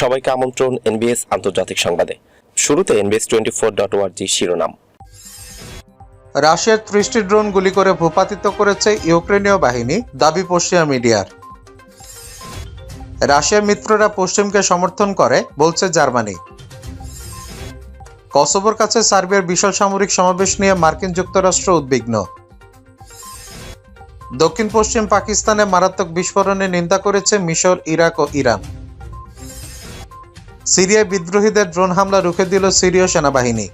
সবাইকে আমন্ত্রণ এনবিএস আন্তর্জাতিক সংবাদে। শুরুতে এনবিএস টোয়েন্টি ফোর ডট ওয়ার্জি শিরোনাম। রাশিয়ার ত্রিশটি ড্রোন গুলি করে ভূপাতিত করেছে ইউক্রেনীয় বাহিনী, দাবি পশ্চিমা মিডিয়ার। রাশিয়ার মিত্ররা পশ্চিমকে সমর্থন করে, বলছে জার্মানি। কসোভোর কাছে সার্বিয়ার বিশাল সামরিক সমাবেশ নিয়ে মার্কিন যুক্তরাষ্ট্র উদ্বিগ্ন। দক্ষিণ পশ্চিম পাকিস্তানে মারাত্মক বিস্ফোরণে নিন্দা করেছে মিশর, ইরাক ও ইরান। সিরিয়ায় বিদ্রোহীদের ড্রোন হামলা রুখে দিল সিরীয় সেনাবাহিনী।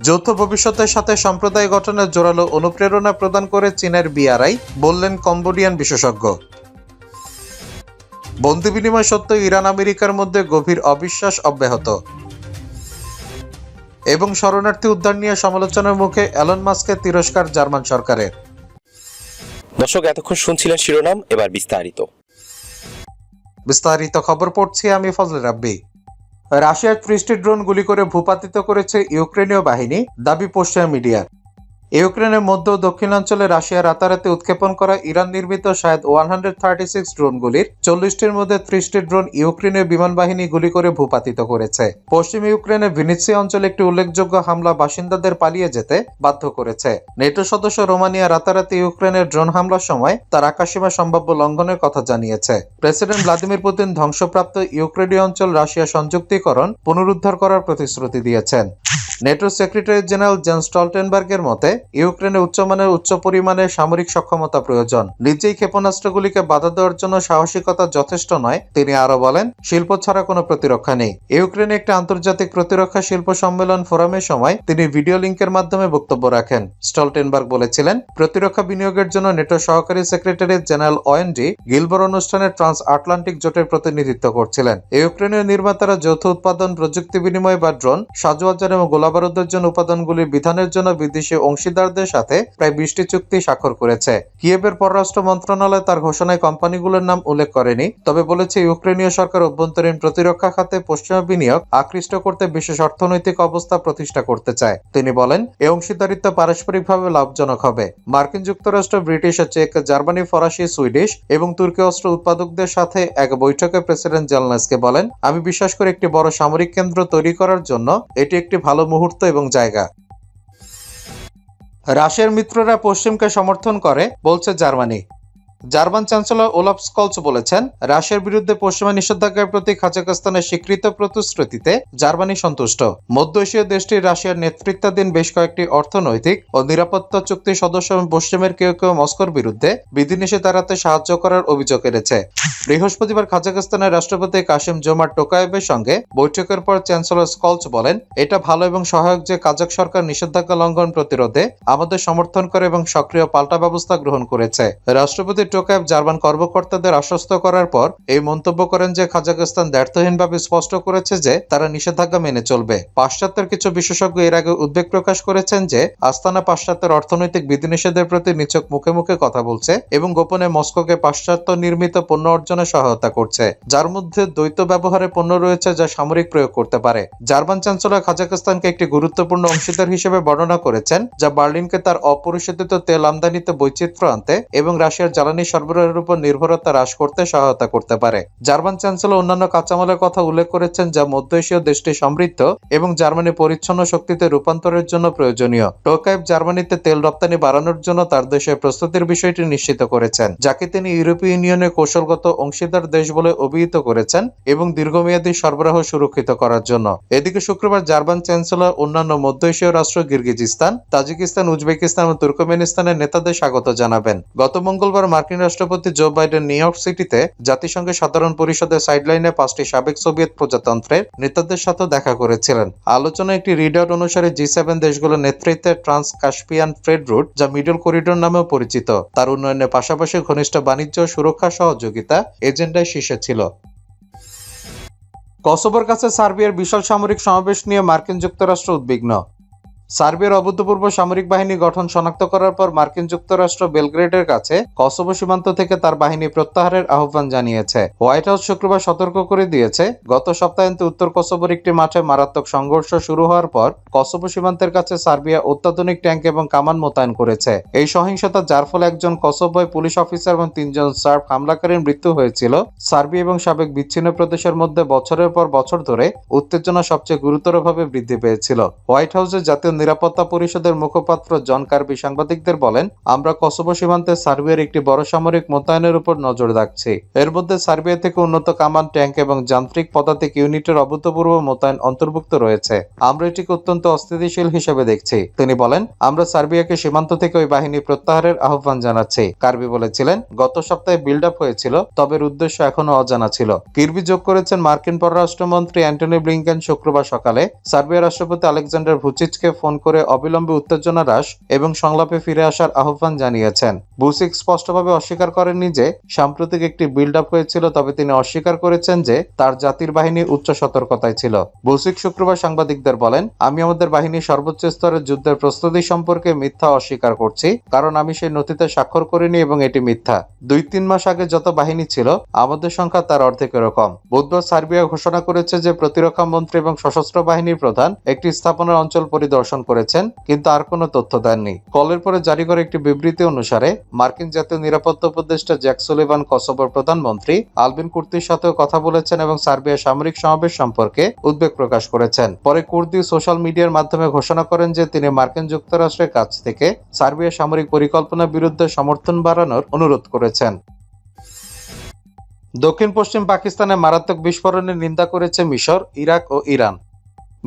যৌথ ভবিষ্যতের সাথে সম্প্রদায় গঠনের জোরালো অনুপ্রেরণা প্রদান করে চীনের বিআরআই, বললেন কম্বোডিয়ান বিশেষজ্ঞ। বন্দি বিনিময় সত্ত্বেও ইরান আমেরিকার মধ্যে গভীর অবিশ্বাস অব্যাহত। এবং শরণার্থী উদ্ধার নিয়ে সমালোচনার মুখে অ্যালন মাস্কের তিরস্কার জার্মান সরকারের। দর্শক, এতক্ষণ শুনছিলেন শিরোনাম, এবার বিস্তারিত। বিস্তারিত খবর পড়ছি আমি ফজল রাব্বি। রাশিয়ার ত্রিশটি ড্রোন গুলি করে ভূপাতিত করেছে ইউক্রেনীয় বাহিনী, দাবি পশ্চিমা মিডিয়ার ইউক্রেনের মধ্য দক্ষিণাঞ্চলে রাশিয়া রাতারাতি উৎক্ষেপণ করা ইরান নির্মিত Shahed one hundred thirty six ড্রোনগুলির চল্লিশটির মধ্যে ত্রিশটি ড্রোন ইউক্রেনের বিমান বাহিনী গুলি করে ভূপাতিত করেছে। পশ্চিম ইউক্রেনের ভিনিৎসি অঞ্চলে একটি উল্লেখযোগ্য হামলা বাসিন্দাদের পালিয়ে যেতে বাধ্য করেছে। নেটো সদস্য রোমানিয়া রাতারাতি ইউক্রেনের ড্রোন হামলার সময় তার আকাশসীমা সম্ভাব্য লঙ্ঘনের কথা জানিয়েছে। প্রেসিডেন্ট ভ্লাদিমির পুতিন ধ্বংসপ্রাপ্ত ইউক্রেনীয় অঞ্চল রাশিয়া সংযুক্তিকরণ পুনরুদ্ধার করার প্রতিশ্রুতি দিয়েছেন। নেটো সেক্রেটারি জেনারেল জেন স্টলটেনবার্গের মতে ইউক্রেনে উচ্চমানের উচ্চ পরিমাণের সামরিক সক্ষমতা প্রয়োজন। নিজেই ক্ষেপণাস্ত্রগুলিকে বাধা দেওয়ার জন্য সাহসিকতা যথেষ্ট নয়, তিনি আরও বলেন, শিল্প ছাড়া কোনো প্রতিরক্ষা নেই। ইউক্রেনে একটি আন্তর্জাতিক প্রতিরক্ষা শিল্প সম্মেলন ফোরামের সময় তিনি ভিডিও লিঙ্কের মাধ্যমে বক্তব্য রাখেন। স্টলটেনবার্গ বলেছিলেন, প্রতিরক্ষা বিনিয়োগের জন্য নেটো সহকারী সেক্রেটারি জেনারেল ওয়েন্ডি গিলবর অনুষ্ঠানে ট্রান্স আটলান্টিক জোটের প্রতিনিধিত্ব করছিলেন। ইউক্রেনীয় নির্মাতারা যৌথ উৎপাদন, প্রযুক্তি বিনিময় বা ড্রোন সাজুয়াজার এবং গোলাবারুদের জন্য উপাদানগুলির বিধানের জন্য বিদেশি অংশীদারদের সাথে প্রায় বিশটি চুক্তি স্বাক্ষর করেছে। কিয়েভের পররাষ্ট্র মন্ত্রণালয় তার ঘোষণায় কোম্পানিগুলোর নাম উল্লেখ করেনি, তবে বলেছে ইউক্রেনীয় সরকার অভ্যন্তরীণ প্রতিরক্ষা খাতে পশ্চিমা বিনিয়োগ আকৃষ্ট করতে বিশেষ অর্থনৈতিক অবস্থা প্রতিষ্ঠা করতে চায়। তিনি বলেন এই অংশীদারিত্ব পারস্পরিকভাবে লাভজনক হবে। মার্কিন যুক্তরাষ্ট্র, ব্রিটিশ চেক, জার্মানি, ফরাসি, সুইডিশ এবং তুর্কি অস্ত্র উৎপাদকদের সাথে এক বৈঠকে প্রেসিডেন্ট জেলনাসকে বলেন, আমি বিশ্বাস করি একটি বড় সামরিক কেন্দ্র তৈরি করার জন্য এটি একটি ভালো মুহূর্ত এবং জায়গা। রাশিয়ার মিত্ররা পশ্চিমকে সমর্থন করে বলছে Germany. German chancellor Olaf Scholz বলেছেন, রাশিয়ার বিরুদ্ধে পশ্চিমা নিষেধাজ্ঞার প্রতি কাজাকস্তানের স্বীকৃত প্রতিশ্রুতিতে জার্মানি সন্তুষ্ট। মধ্য এশীয় দেশটি রাশিয়ার নেতৃত্বাধীন বেশ কয়েকটি অর্থনৈতিক ও নিরাপত্তা চুক্তি সদস্য এবং পশ্চিমের কেউ কেউ মস্কোর বিরুদ্ধে বিধিনিষেধ এড়াতে সাহায্য করার অভিযোগ এনেছে। বৃহস্পতিবার কাজাকস্তানের রাষ্ট্রপতি কাশিম জোমার টোকায়েবের সঙ্গে বৈঠকের পর চ্যান্সেলর স্কলস বলেন, এটা ভালো এবং সহায়ক যে কাজাক সরকার নিষেধাজ্ঞা লঙ্ঘন প্রতিরোধে আমাদের সমর্থন করে এবং সক্রিয় পাল্টা ব্যবস্থা গ্রহণ করেছে। রাষ্ট্রপতি টোকায়েব জার্মান কর্মকর্তাদের আশ্বস্ত করার পর এই মন্তব্য করেন যে কাজাকস্তান ব্যর্থহীনভাবে স্পষ্ট করেছে যে তারা নিষেধাজ্ঞা মেনে চলবে। পাশ্চাত্যের কিছু বিশেষজ্ঞ এর আগে উদ্বেগ প্রকাশ করেছেন যে আস্তানা পাশ্চাত্যের অর্থনৈতিক বিধিনিষেধের প্রতি নিছক মুখে মুখে কথা বলছে এবং গোপনে মস্কোকে পাশ্চাত্য নির্মিত পণ্য অর্জনে সহায়তা করছে, যার মধ্যে দ্বৈত ব্যবহারে পণ্য রয়েছে যা সামরিক প্রয়োগ করতে পারে। জার্মান চ্যান্সেলর কাজাকস্তানকে একটি গুরুত্বপূর্ণ অংশীদার হিসেবে বর্ণনা করেছেন, যা বার্লিনকে তার অপরিশোধিত তেল আমদানিতে বৈচিত্র্য আনতে এবং রাশিয়ার জ্বালানি সরবরাহের উপর নির্ভরতা হ্রাস করতে সহায়তা করতে পারে। জার্মান চ্যান্সেলর অন্যান্য কাঁচামালের কথা উল্লেখ করেছেন, যা মধ্য এশীয় দেশটি সমৃদ্ধ এবং জার্মানি পরিচ্ছন্ন শক্তিতে রূপান্তরের জন্য প্রয়োজনীয়। টোকাইভ জার্মানিতে তেল রপ্তানি বাড়ানোর জন্য তার দেশের প্রস্তুতির বিষয়টি নিশ্চিত করেছেন, যাকে তিনি ইউরোপীয় ইউনিয়নের কৌশলগত অংশীদার দেশ বলে অভিহিত করেছেন এবং দীর্ঘমেয়াদী সরবরাহ সুরক্ষিত করার জন্য। এদিকে শুক্রবার জার্মান চ্যান্সেলর অন্যান্য মধ্য এশীয় রাষ্ট্র গির্গিজিস্তান তাজিকিস্তান, উজবেকিস্তান ও তুর্কমেনিস্তানের নেতাদের স্বাগত জানাবেন। গত মঙ্গলবার মার্কিন রাষ্ট্রপতি জো বাইডেন নিউ ইয়র্ক সিটিতে জাতিসংঘের সাধারণ পরিষদের সাইডলাইনে পাঁচটি সাবেক সোভিয়েত প্রজাতন্ত্রের নেতাদের সাথে দেখা করেছিলেন। আলোচনায় একটি রিডাউট অনুসারে জি সেভেন দেশগুলোর নেতৃত্বে ট্রান্স কাস্পিয়ান ট্রেড রুট যা মিডল করিডোর নামেও পরিচিত। তার উন্নয়নের পাশাপাশি ঘনিষ্ঠ বাণিজ্য, সুরক্ষা, সহযোগিতা এজেন্ডায় শীর্ষে ছিল। কসোভোর কাছে সার্বিয়ার বিশাল সামরিক সমাবেশ নিয়ে মার্কিন যুক্তরাষ্ট্র উদ্বিগ্ন। সার্বিয়ার অভূতপূর্ব সামরিক বাহিনী গঠন শনাক্ত করার পর মার্কিন যুক্তরাষ্ট্র বেলগ্রেডের কাছে কসোভো সীমান্ত থেকে তার বাহিনী প্রত্যাহারের আহ্বান জানিয়েছে। হোয়াইট হাউস শুক্রবার সতর্ক করে দিয়েছে, গত সপ্তাহান্তে উত্তর কসোভোর একটি মাঠে মারাত্মক সংঘর্ষ শুরু হওয়ার পর কসোভো সীমান্তের কাছে সার্বিয়া অত্যাধুনিক ট্যাঙ্ক এবং কামান মোতায়েন করেছে। এই সহিংসতা, যার ফলে একজন কসোভোয় পুলিশ অফিসার এবং তিনজন সার্ব হামলাকারীর মৃত্যু হয়েছিল, সার্বিয়া এবং সাবেক বিচ্ছিন্ন প্রদেশের মধ্যে বছরের পর বছর ধরে উত্তেজনা সবচেয়ে গুরুতরভাবে বৃদ্ধি পেয়েছিল। হোয়াইট হাউসের জাতীয় নিরাপত্তা পরিষদের মুখপাত্র জন কার্বি সাংবাদিকদের বলেন, আমরা কসোভো সীমান্তে সার্বিয়ার একটি বড় সামরিক মোতায়েনের উপর নজর রাখছি। এর মধ্যে সার্বিয়া থেকে উন্নত কামান, ট্যাঙ্ক এবং যান্ত্রিক পদাতিক ইউনিটের অভূতপূর্ব মোতায়েন অন্তর্ভুক্ত রয়েছে। আমরা এটিকে অত্যন্ত অস্থিতিশীল হিসেবে দেখছি। তিনি বলেন, আমরা সার্বিয়াকে সীমান্ত থেকে ওই বাহিনী প্রত্যাহারের আহ্বান জানাচ্ছি। কার্বি বলেছিলেন, গত সপ্তাহে বিল্ড আপ হয়েছিল, তবে উদ্দেশ্য এখনও অজানা ছিল। কির্বি যোগ করেছেন মার্কিন পররাষ্ট্রমন্ত্রী অ্যান্টনি ব্লিংকেন শুক্রবার সকালে। সার্বিয়া রাষ্ট্রপতি আলেকজান্ডার ভুচিচকে ফোন করে অবিলম্বে উত্তেজনা হ্রাস এবং সংলাপে ফিরে আসার আহ্বান জানিয়েছেন। বুসিক স্পষ্টভাবে অস্বীকার করেননি যে, সাম্প্রতিক একটি বিল্ড আপ হয়েছিল, তবে তিনি অস্বীকার করেছেন যে, তার জাতির বাহিনী উচ্চ সতর্কতায় ছিল। বুসিক শুক্রবার সাংবাদিকদের বলেন, আমি আমাদের বাহিনীর সর্বোচ্চ স্তরের যুদ্ধের প্রস্তুতি সম্পর্কে মিথ্যা অস্বীকার করছি, কারণ আমি সেই নথিতে স্বাক্ষর করিনি এবং এটি মিথ্যা। দুই তিন মাস আগে যত বাহিনী ছিল, আমাদের সংখ্যা তার অর্ধেকেরও কম বুধবার সার্বিয়া ঘোষণা করেছে যে, প্রতিরক্ষা মন্ত্রী এবং সশস্ত্র বাহিনীর প্রধান একটি স্থাপনার অঞ্চল পরিদর্শন করেছেন, কিন্তু আর কোনো তথ্য দেননি। কলের পরে জারি করা একটি বিবৃতি অনুসারে মার্কিন জাতীয় নিরাপত্তা উপদেষ্টা জ্যাক সুলিভান কসোভোর প্রধানমন্ত্রী আলবিন কুর্তির সাথেও কথা বলেছেন এবং সার্বিয়ার সামরিক সমাবেশ সম্পর্কে উদ্বেগ প্রকাশ করেছেন। পরে কুর্দি সোশ্যাল মিডিয়ার মাধ্যমে ঘোষণা করেন যে তিনি মার্কিন যুক্তরাষ্ট্রের কাছ থেকে সার্বিয়ার সামরিক পরিকল্পনার বিরুদ্ধে সমর্থন বাড়ানোর অনুরোধ করেছেন। দক্ষিণ পশ্চিম পাকিস্তানে মারাত্মক বিস্ফোরণের নিন্দা করেছে মিশর, ইরাক ও ইরান।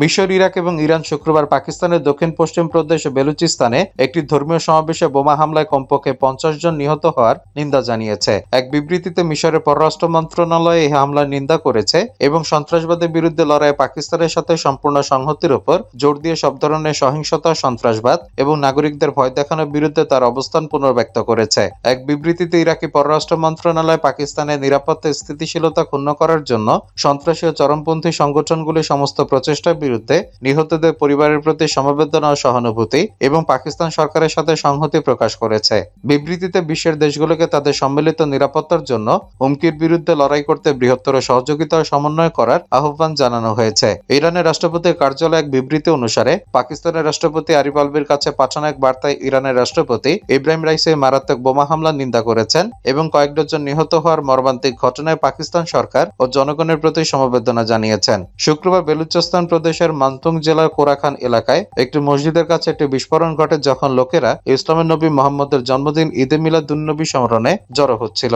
মিশর, ইরাক এবং ইরান শুক্রবার পাকিস্তানের দক্ষিণ পশ্চিম প্রদেশ বেলুচিস্তানে একটি ধর্মীয় সমাবেশে বোমা হামলায় কমপক্ষে পঞ্চাশ জন নিহত হওয়ার নিন্দা জানিয়েছে। এক বিবৃতিতে মিশরের পররাষ্ট্র মন্ত্রণালয় এই হামলার নিন্দা করেছে এবং সন্ত্রাসবাদের বিরুদ্ধে লড়াই পাকিস্তানের সাথে সম্পূর্ণ সংহতির উপর জোর দিয়ে সব ধরনের সহিংসতা, সন্ত্রাসবাদ এবং নাগরিকদের ভয় দেখানোর বিরুদ্ধে তার অবস্থান পুনর্ব্যক্ত করেছে। এক বিবৃতিতে ইরাকি পররাষ্ট্র মন্ত্রণালয় পাকিস্তানের নিরাপত্তা স্থিতিশীলতা ক্ষুণ্ণ করার জন্য সন্ত্রাসী ও চরমপন্থী সংগঠনগুলির সমস্ত প্রচেষ্টার বিরুদ্ধে নিহতদের পরিবারের প্রতি সমবেদনা ও সহানুভূতি এবং পাকিস্তান সরকারের সাথে সংহতি প্রকাশ করেছে। বিবৃতিতে বিশ্বের দেশগুলোকে তাদের সম্মিলিত নিরাপত্তার জন্য হুমকির বিরুদ্ধে লড়াই করতে বৃহত্তর সহযোগিতা ও সমন্বয় করার আহ্বান জানানো হয়েছে। ইরানের রাষ্ট্রপতির কার্যালয় এক বিবৃতি অনুসারে, পাকিস্তানের রাষ্ট্রপতি আরিফ আলবির কাছে পাঠানো এক বার্তায় ইরানের রাষ্ট্রপতি ইব্রাহিম রাইসে মারাত্মক বোমা হামলার নিন্দা করেছেন এবং কয়েক ডজন নিহত হওয়ার মর্মান্তিক ঘটনায় পাকিস্তান সরকার ও জনগণের প্রতি সমবেদনা জানিয়েছেন। শুক্রবার বেলুচিস্তান প্রদেশের মান্তুং জেলার কোরাখান এলাকায় একটি মসজিদের কাছে একটি বিস্ফোরণ ঘটে যখন লোকেরা ইসলামের নবী মোহাম্মদের জন্মদিন ঈদে মিলাদুন্নবী স্মরণে জড়ো হচ্ছিল।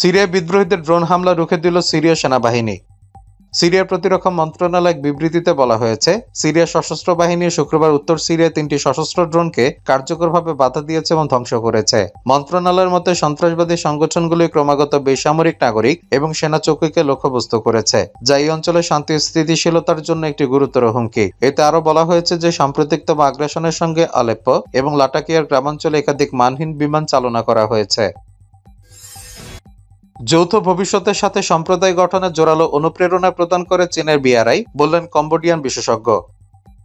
সিরিয়া বিদ্রোহীদের ড্রোন হামলা রুখে দিল সিরিয়া সেনাবাহিনী। সিরিয়ার প্রতিরক্ষা মন্ত্রণালয় এক বিবৃতিতে বলা হয়েছে, সিরিয়ার সশস্ত্র বাহিনী শুক্রবার উত্তর সিরিয়ায় তিনটি সশস্ত্র ড্রোনকে কার্যকরভাবে বাধা দিয়েছে এবং ধ্বংস করেছে। মন্ত্রণালয়ের মতে, সন্ত্রাসবাদী সংগঠনগুলি ক্রমাগত বেসামরিক নাগরিক এবং সেনা চৌকিকে লক্ষ্যবস্তু করেছে, যা এই অঞ্চলে শান্তি স্থিতিশীলতার জন্য একটি গুরুতর হুমকি। এতে আরও বলা হয়েছে যে সাম্প্রতিকতম আগ্রাসনের সঙ্গে আলেপ্পো এবং লাটাকিয়ার গ্রামাঞ্চলে একাধিক মানহীন বিমান চালনা করা হয়েছে। যৌথ ভবিষ্যতের সাথে সম্প্রদায় গঠনে জোরালো অনুপ্রেরণা প্রদান করে চীনের বিআরআই বললেন কম্বোডিয়ান বিশেষজ্ঞ।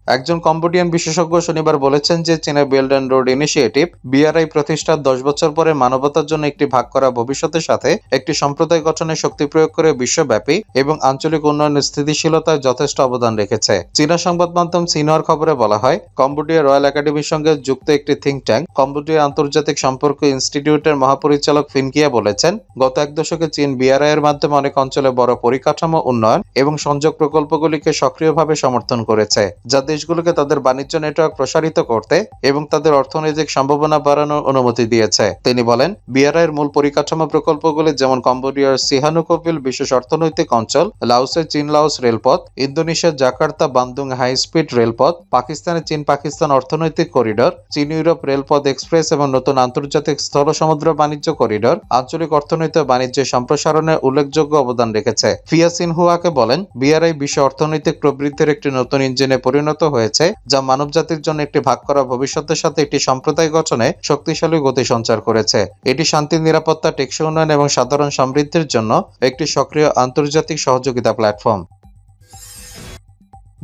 একজন কম্বোডিয়ান বিশেষজ্ঞ শনিবার বলেছেন যে চীনের belt and road initiative BRI প্রতিষ্ঠার দশ বছর পরে মানবতার জন্য একটি ভাগ করা ভবিষ্যতের সাথে একটি সম্প্রদায় গঠনে শক্তি প্রয়োগ করে বিশ্বব্যাপী এবং আঞ্চলিক উন্নয়নের স্থিতিশীলতায় যথেষ্ট অবদান রেখেছে। চীনা সংবাদ মাধ্যম সিনহার খবরে বলা হয়, কম্বোডিয়া রয়্যাল একাডেমির সঙ্গে যুক্ত একটি থিঙ্ক ট্যাঙ্ক, কম্বোডিয়া আন্তর্জাতিক সম্পর্ক ইনস্টিটিউটের মহাপরিচালক ফিনকিয়া বলেছেন, গত এক দশকে চীন বিআরআই এর মাধ্যমে অনেক অঞ্চলে বড় পরিকাঠামো, উন্নয়ন এবং সংযোগ প্রকল্পগুলিকে সক্রিয়ভাবে সমর্থন করেছে, যা দেশগুলোকে তাদের বাণিজ্য নেটওয়ার্ক প্রসারিত করতে এবং তাদের অর্থনৈতিক সম্ভাবনা বাড়ানোর অনুমতি দিয়েছে। তিনি বলেন বিআরআই এর মূল পরিকাঠামো প্রকল্পগুলি যেমন কম্বোডিয়ার সিহানুকোভিল বিশেষ অর্থনৈতিক অঞ্চল, লাওসের চীন লাওস রেলপথ, ইন্দোনেশিয়ার জাকার্তা বান্দুং হাই স্পিড রেলপথ, পাকিস্তানের চীন পাকিস্তান অর্থনৈতিক করিডর, চীন ইউরোপ রেলপথ এক্সপ্রেস এবং নতুন আন্তর্জাতিক স্থল সমুদ্র বাণিজ্য করিডর, আঞ্চলিক অর্থনীতি ও বাণিজ্যের সম্প্রসারণে উল্লেখযোগ্য অবদান রেখেছে। ফিয়া সিনহুয়াকে বলেন বিআরআই বিশ্ব অর্থনৈতিক প্রবৃদ্ধির একটি নতুন ইঞ্জিনে পরিণত হয়েছে, যা মানবজাতির জন্য একটি ভাগ করা ভবিষ্যতের সাথে একটি সম্প্রদায় গঠনে শক্তিশালী গতি সঞ্চার করেছে। এটি শান্তি নিরাপত্তা, টেকসই উন্নয়ন এবং সাধারণ সমৃদ্ধির জন্য একটি সক্রিয় আন্তর্জাতিক সহযোগিতা প্ল্যাটফর্ম।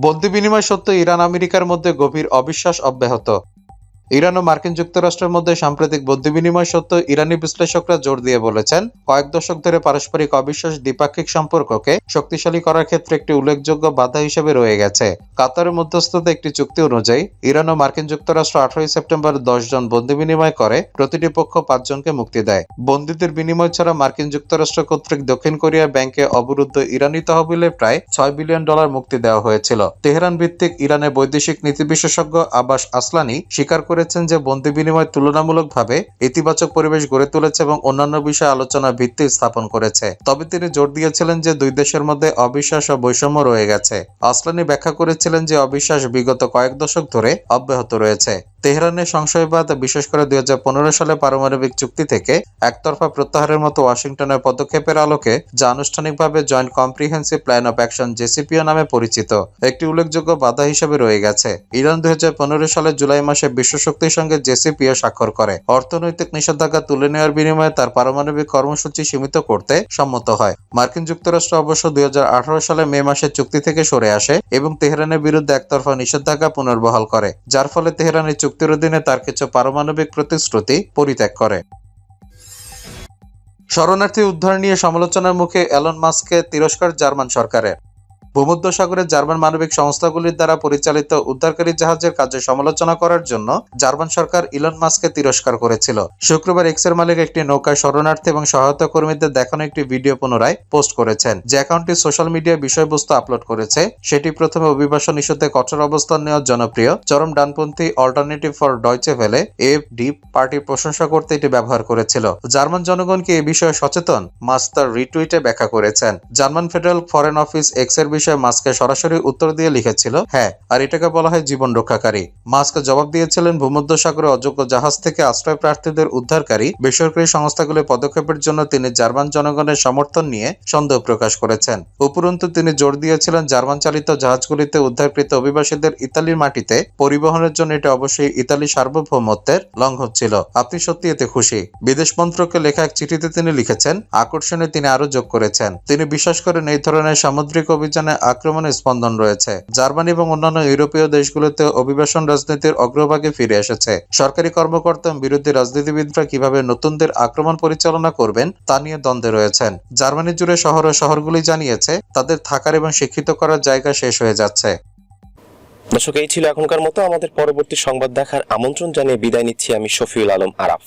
বন্দি বিনিময় সত্ত্বেও ইরান আমেরিকার মধ্যে গভীর অবিশ্বাস অব্যাহত। ইরান ও মার্কিন যুক্তরাষ্ট্রের মধ্যে সাম্প্রতিক বন্দি বিনিময় সত্ত্বেও ইরানি বিশ্লেষকরা জোর দিয়ে বলেছেন, কয়েক দশক ধরে পারস্পরিক অবিশ্বাস দ্বিপাক্ষিক সম্পর্ককে শক্তিশালী করার ক্ষেত্রে একটি উল্লেখযোগ্য বাধা হিসেবে রয়ে গেছে। কাতারের মধ্যস্থতা একটি চুক্তি অনুযায়ী, ইরান ও মার্কিন যুক্তরাষ্ট্র আঠারোই সেপ্টেম্বর দশ জন বন্দি বিনিময় করে প্রতিটি পক্ষ পাঁচজনকে মুক্তি দেয়। বন্দীদের বিনিময় ছাড়া মার্কিন যুক্তরাষ্ট্র কর্তৃক দক্ষিণ কোরিয়া ব্যাংকে অবরুদ্ধ ইরানি তহবিলে প্রায় ছয় বিলিয়ন ডলার মুক্তি দেওয়া হয়েছিল। তেহরান ভিত্তিক ইরানের বৈদেশিক নীতি বিশেষজ্ঞ আবাস আসলানি স্বীকার করেছেন যে বন্দি বিনিময় তুলনামূলকভাবে ইতিবাচক পরিবেশ গড়ে তুলেছে এবং অন্যান্য বিষয়ে আলোচনা ভিত্তি স্থাপন করেছে। তবে তিনি জোর দিয়েছিলেন যে দুই দেশের মধ্যে অবিশ্বাস ও বৈষম্য রয়ে গেছে। আসলানি ব্যাখ্যা করেছিলেন যে অবিশ্বাস বিগত কয়েক দশক ধরে অব্যাহত রয়েছে। তেহরানের সংশয়বাদ, বিশেষ করে দুই হাজার পনেরো সালে পারমাণবিক চুক্তি থেকে একতরফা প্রত্যাহারের মতো ওয়াশিংটনের পদক্ষেপের আলোকে যা আনুষ্ঠানিকভাবে joint comprehensive plan of action JCPOA নামে পরিচিত। একটি উল্লেখযোগ্য বাধা হিসেবে রয়ে গেছে। ইরান দুই সালে জুলাই মাসে বিশ্বশক্তির সঙ্গে জেসিপিও স্বাক্ষর করে। অর্থনৈতিক নিষেধাজ্ঞা তুলে নেওয়ার বিনিময়ে তার পারমাণবিক কর্মসূচি সীমিত করতে সম্মত হয়। মার্কিন যুক্তরাষ্ট্র অবশ্য দুই হাজার আঠারো সালে মে মাসে চুক্তি থেকে সরে আসে এবং তেহরানের বিরুদ্ধে একতরফা নিষেধাজ্ঞা পুনর্বহাল করে, যার ফলে তেহরান এই চুক্তির অধীনে তার কিছু পারমাণবিক প্রতিশ্রুতি পরিত্যাগ করে। শরণার্থী উদ্ধার নিয়ে সমালোচনার মুখে এলন মাস্ককে তিরস্কার জার্মান সরকারের। ভূমধ্যসাগরে জার্মান মানবিক সংস্থাগুলির দ্বারা পরিচালিত উদ্ধারকারী জাহাজের কাজে সমালোচনা করার জন্য জার্মান সরকার ইলন মাস্ককে তিরস্কার করেছিল। শুক্রবার এক্সের মালিক একটি নৌকায় শরণার্থী এবং সহায়তা কর্মীদের দেখানো একটি ভিডিও পুনরায় পোস্ট করেছেন। যে অ্যাকাউন্টটি সোশ্যাল মিডিয়ায় বিষয়বস্তু আপলোড করেছে, সেটি প্রথমে অভিবাসন ইস্যুতে কঠোর অবস্থান নেওয়া জনপ্রিয়। চরম ডানপন্থী Alternative for Deutsche Welle F D পার্টির প্রশংসা করতে এটি ব্যবহার করেছিল। জার্মান জনগণকে এ বিষয়ে সচেতন মাস্টার রিটুইটে ব্যাখ্যা করেছেন। জার্মান ফেডারেল ফরেন অফিস এক্সের বিষয়ে মাস্কে সরাসরি উত্তর দিয়ে লিখেছিল হ্যাঁ আর এটাকে বলা হয় জীবন রক্ষাকারী। মাস্ক জবাব দিয়েছিলেন ভূমধ্যসাগরে অযোগ্য জাহাজ থেকে আশ্রয় প্রার্থীদের উদ্ধারকারী বেসরকারি সংস্থাগুলির পদক্ষেপের জন্য তিনি জার্মান জনগণের সমর্থন নিয়ে সন্দেহ প্রকাশ করেছেন। উপরন্তু, তিনি জোর দিয়েছিলেন জার্মান চালিত জাহাজগুলিতে উদ্ধারকৃত অভিবাসীদের ইতালির মাটিতে পরিবহনের জন্য এটা অবশ্যই ইতালি সার্বভৌমত্বের লঙ্ঘন ছিল। আপনি সত্যি এতে খুশি? বিদেশ মন্ত্রকে লেখা এক চিঠিতে তিনি লিখেছেন, আকর্ষণে তিনি আরও যোগ করেছেন। তিনি বিশ্বাস করেন এই ধরনের সামুদ্রিক অভিযানে আক্রমণের স্পন্দন রয়েছে। জার্মানি এবং অন্যান্য ইউরোপীয় দেশগুলোতে অভিবাসন রাজনীতির অগ্রভাগে ফিরে এসেছে। সরকারি কর্মকর্তা বিরোধী রাজনীতিবিদরা কীভাবে নতুনদের আক্রমণ পরিচালনা করবেন, তা নিয়ে দ্বন্দ্বে রয়েছেন। জার্মানি জুড়ে শহর ও শহরগুলি জানিয়েছে, তাদের থাকার এবং শিক্ষিত করার জায়গা শেষ হয়ে যাচ্ছে। দর্শক, এই ছিল এখনকার মতো। আমাদের পরবর্তী সংবাদ দেখার আমন্ত্রণ জানিয়ে বিদায় নিচ্ছি আমি শফিউল আলম আরাফ।